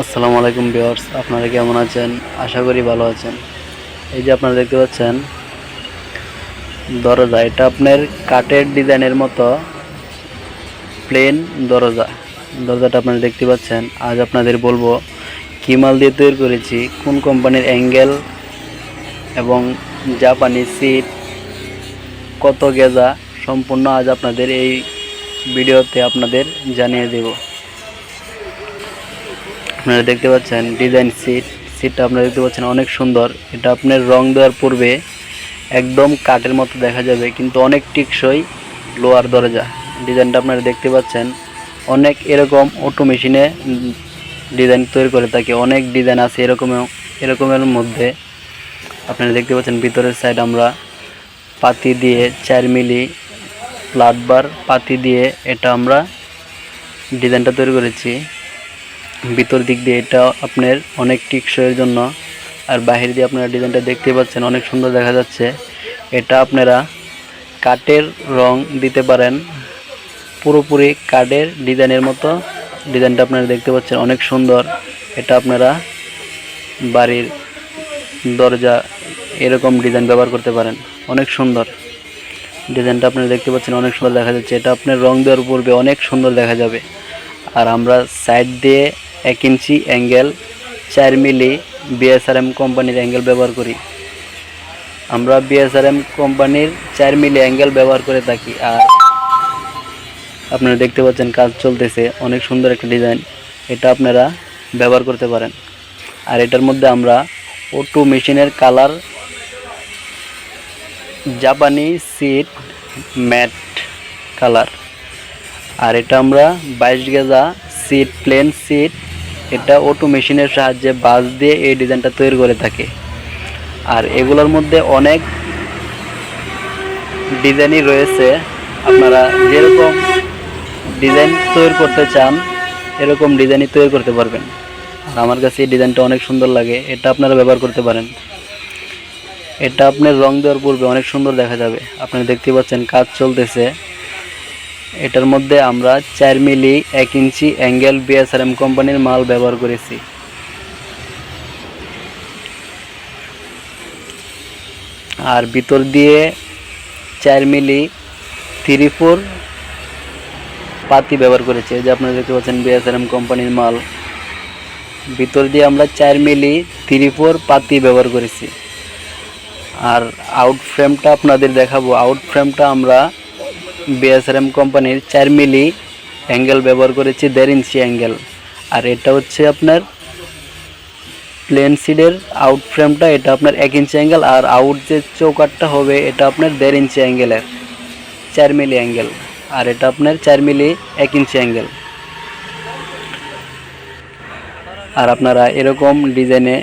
আসসালামু আলাইকুম ভিউয়ার্স, আপনারা কেমন আছেন? আশা করি ভালো আছেন। এই যে আপনারা দেখতে পাচ্ছেন, দরজা, এটা আপনার কাঠের ডিজাইনের মতো প্লেন দরজা। দরজাটা আপনারা দেখতে পাচ্ছেন। আজ আপনাদের বলব, কী মাল দিয়ে তৈরি করেছি, কোন কোম্পানির অ্যাঙ্গেল, এবং জাপানি সিট কত গেজা, সম্পূর্ণ আজ আপনাদের এই ভিডিওতে আপনাদের জানিয়ে দেবো। আপনারা দেখতে পাচ্ছেন ডিজাইন সিট সিটটা আপনারা দেখতে পাচ্ছেন অনেক সুন্দর। এটা আপনার রং দেওয়ার পূর্বে একদম কাঠের মতো দেখা যাবে, কিন্তু অনেক টিকসই লোয়ার দরজা। ডিজাইনটা আপনারা দেখতে পাচ্ছেন। অনেক এরকম অটো মেশিনে ডিজাইন তৈরি করে থাকে, অনেক ডিজাইন আছে এরকমের এরকমের মধ্যে। আপনারা দেখতে পাচ্ছেন ভিতরের সাইড আমরা পাতি দিয়ে চার মিলি প্লাটবার পাতি দিয়ে এটা আমরা ডিজাইনটা তৈরি করেছি। ভিতর দিক দিয়ে এটা আপনার অনেক টিকসইয়ের জন্য। আর বাহির দিয়ে আপনারা ডিজাইনটা দেখতে পাচ্ছেন, অনেক সুন্দর দেখা যাচ্ছে। এটা আপনারা কাঠের রং দিতে পারেন। পুরোপুরি কাঠের ডিজাইনের মতো ডিজাইনটা আপনারা দেখতে পাচ্ছেন, অনেক সুন্দর। এটা আপনারা বাড়ির দরজা এরকম ডিজাইন ব্যবহার করতে পারেন, অনেক সুন্দর। ডিজাইনটা আপনারা দেখতে পাচ্ছেন, অনেক সুন্দর দেখা যাচ্ছে। এটা আপনার রং দেওয়ার পূর্বে অনেক সুন্দর দেখা যাবে। আর আমরা সাইড দিয়ে এক ইঞ্চি অ্যাঙ্গেল চার মিলি বিএসআরএম কোম্পানির অ্যাঙ্গেল ব্যবহার করি। আমরা বিএসআরএম কোম্পানির চার মিলি অ্যাঙ্গেল ব্যবহার করে থাকি আর আপনারা দেখতে পাচ্ছেন কাজ চলতেছে, অনেক সুন্দর একটা ডিজাইন। এটা আপনারা ব্যবহার করতে পারেন। আর এটার মধ্যে আমরা ওটু মেশিনের কালার জাপানি সিট ম্যাট কালার। আর এটা আমরা বাইশ গেজা সিট প্লেন সিট এটা অটো মেশিনের সাহায্যে বাস দিয়ে এই ডিজাইনটা তৈরি করে থাকে। আর এগুলোর মধ্যে অনেক ডিজাইনই রয়েছে। আপনারা যেরকম ডিজাইন তৈরি করতে চান, এরকম ডিজাইনই তৈরি করতে পারবেন। আর আমার কাছে এই ডিজাইনটা অনেক সুন্দর লাগে, এটা আপনারা ব্যবহার করতে পারেন। এটা আপনার রং দেওয়ার পূর্বে অনেক সুন্দর দেখা যাবে। আপনারা দেখতে পাচ্ছেন কাজ চলতেছে। এটার মধ্যে আমরা চার মিলি এক ইঞ্চি অ্যাঙ্গেল বিএসআরএম কোম্পানির মাল ব্যবহার করেছি। আর ভিতর দিয়ে চার মিলি থ্রি ফোর পাতি ব্যবহার করেছে। যে আপনারা দেখতে পাচ্ছেন বিএসআরএম কোম্পানির মাল। ভিতর দিয়ে আমরা চার মিলি থ্রি ফোর পাতি ব্যবহার করেছি। আর আউট ফ্রেমটা আপনাদের দেখাবো। আউট ফ্রেমটা আমরা বিএসআরএম কোম্পানির চার মিলি অ্যাঙ্গেল ব্যবহার করেছি, দেড় ইঞ্চি অ্যাঙ্গেল আর এটা হচ্ছে আপনার প্লেন সিডের আউট ফ্রেমটা এটা আপনার এক ইঞ্চি অ্যাঙ্গেল আর আউট যে চৌকাটটা হবে, এটা আপনার দেড় ইঞ্চি অ্যাঙ্গেলের চার মিলি অ্যাঙ্গেল আর এটা আপনার চার মিলি এক ইঞ্চি অ্যাঙ্গেল আর আপনারা এরকম ডিজাইনে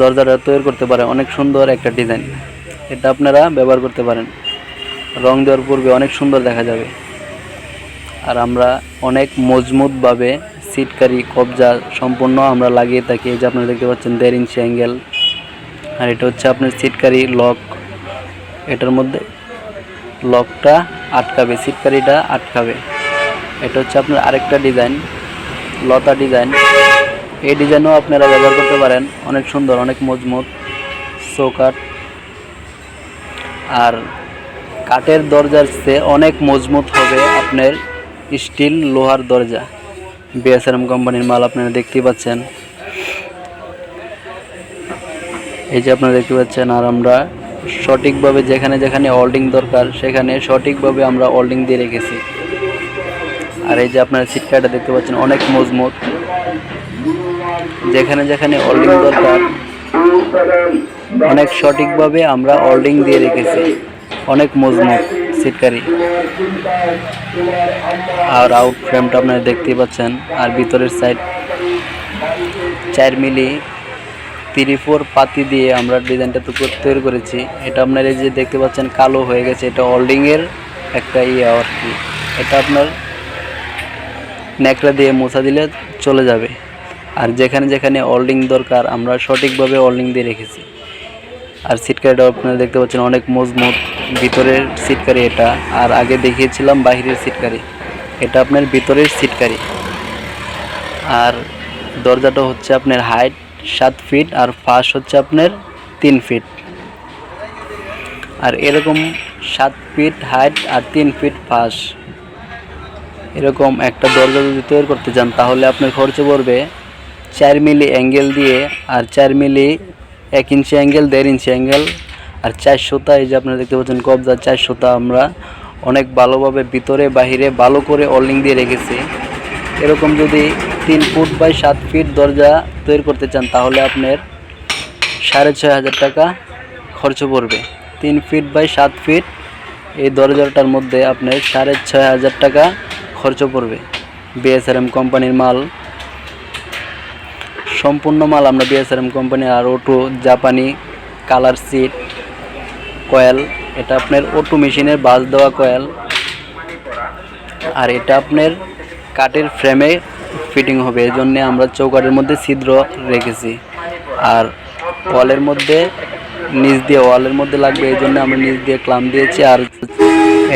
দরজাটা তৈরি করতে পারেন, অনেক সুন্দর একটা ডিজাইন। এটা আপনারা ব্যবহার করতে পারেন। রং দেওয়ার পূর্বে অনেক সুন্দর দেখা যাবে। আর আমরা অনেক মজবুতভাবে সিটকারি কবজা সম্পূর্ণ আমরা লাগিয়ে থাকি। এই যে আপনারা দেখতে পাচ্ছেন, দেড় ইঞ্চি অ্যাঙ্গেল আর এটা হচ্ছে আপনার সিটকারি লক এটার মধ্যে লকটা আটকাবে সিটকারিটা আটকাবে। এটা হচ্ছে আপনার আরেকটা ডিজাইন লতা ডিজাইন এই ডিজাইনও আপনারা ব্যবহার করতে পারেন। অনেক সুন্দর, অনেক মজবুত চৌকাট আর কাঠের দরজার চেয়ে অনেক মজবুত হবে আপনার স্টিল লোহার দরজা। বিএসআরএম কোম্পানির মাল আপনারা দেখতেই পাচ্ছেন। এই যে আপনারা দেখতে পাচ্ছেন, আর আমরা সঠিকভাবে যেখানে যেখানে হোল্ডিং দরকার, সেখানে সঠিকভাবে আমরা হোল্ডিং দিয়ে রেখেছি। আর এই যে আপনারা সিটকাটা দেখতে পাচ্ছেন, অনেক মজবুত। যেখানে যেখানে হোল্ডিং দরকার, অনেক সঠিকভাবে আমরা হোল্ডিং দিয়ে রেখেছি। অনেক মজবুত সিটকারি। আর আউট ফ্রেমটা আপনারা দেখতেই পাচ্ছেন। আর ভিতরের সাইড চার মিলি থ্রি ফোর পাতি দিয়ে আমরা ডিজাইনটা তো তৈরি করেছি। এটা আপনার এই যে দেখতে পাচ্ছেন, কালো হয়ে গেছে। এটা হোল্ডিংয়ের একটা ইয়ে আর কি। এটা আপনার ন্যাকড়া দিয়ে মোছা দিলে চলে যাবে। আর যেখানে যেখানে হোল্ডিং দরকার, আমরা সঠিকভাবে হোল্ডিং দিয়ে রেখেছি। আর সিটকারিটা আপনারা দেখতে পাচ্ছেন অনেক মজবুত। ভিতরের সিটকারি এটা। আর আগে দেখিয়েছিলাম বাহিরের সিটকারি এটা আপনার ভিতরের সিটকারি আর দরজাটা হচ্ছে আপনার হাইট সাত ফিট আর ফাঁস হচ্ছে আপনার তিন ফিট আর এরকম সাত ফিট হাইট আর তিন ফিট ফাঁস এরকম একটা দরজা যদি তৈরি করতে চান, তাহলে আপনার খরচ পড়বে চার মিলি অ্যাঙ্গেল দিয়ে আর চার মিলি এক ইঞ্চি অ্যাঙ্গেল দেড় ইঞ্চি অ্যাঙ্গেল আর চার সুতা, এই যে আপনারা দেখতে পাচ্ছেন কবজা, চার সুতা আমরা অনেক ভালোভাবে ভিতরে, বাহিরে ভালো করে অলিং দিয়ে রেখেছি। এরকম যদি তিন ফুট বাই সাত ফিট দরজা তৈরি করতে চান, তাহলে আপনার সাড়ে ছয় হাজার টাকা খরচ পড়বে। তিন ফিট বাই সাত ফিট এই দরজাটার মধ্যে আপনার সাড়ে ছয় হাজার টাকা খরচ পড়বে। বিএসআরএম কোম্পানির মাল। সম্পূর্ণ মাল আমরা বিএসআরএম কোম্পানি আর ওটু জাপানি কালার সিট কয়েল এটা আপনার ওটু মেশিনের বাস দেওয়া কয়েল আর এটা আপনার কাঠের ফ্রেমে ফিটিং হবে। এই জন্যে আমরা চৌকাঠের মধ্যে ছিদ্র রেখেছি। আর ওয়ালের মধ্যে নিচ দিয়ে ওয়ালের মধ্যে লাগবে, এই জন্য আমরা নিচ দিয়ে ক্লাম দিয়েছি। আর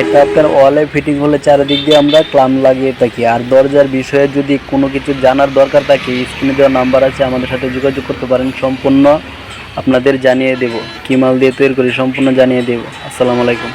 এটা আপনার ওয়ালে ফিটিং হলে চারিদিক দিয়ে আমরা ক্লাম লাগিয়ে থাকি। আর দরজার বিষয়ে যদি কোনো কিছু জানার দরকার থাকে স্ক্রিনে দেওয়া নাম্বার আছে, আমাদের সাথে যোগাযোগ করতে পারেন। সম্পূর্ণ আপনাদের জানিয়ে দেব। কি মাল দিয়ে তৈরি করি, সম্পূর্ণ জানিয়ে দেব। আসসালামু আলাইকুম।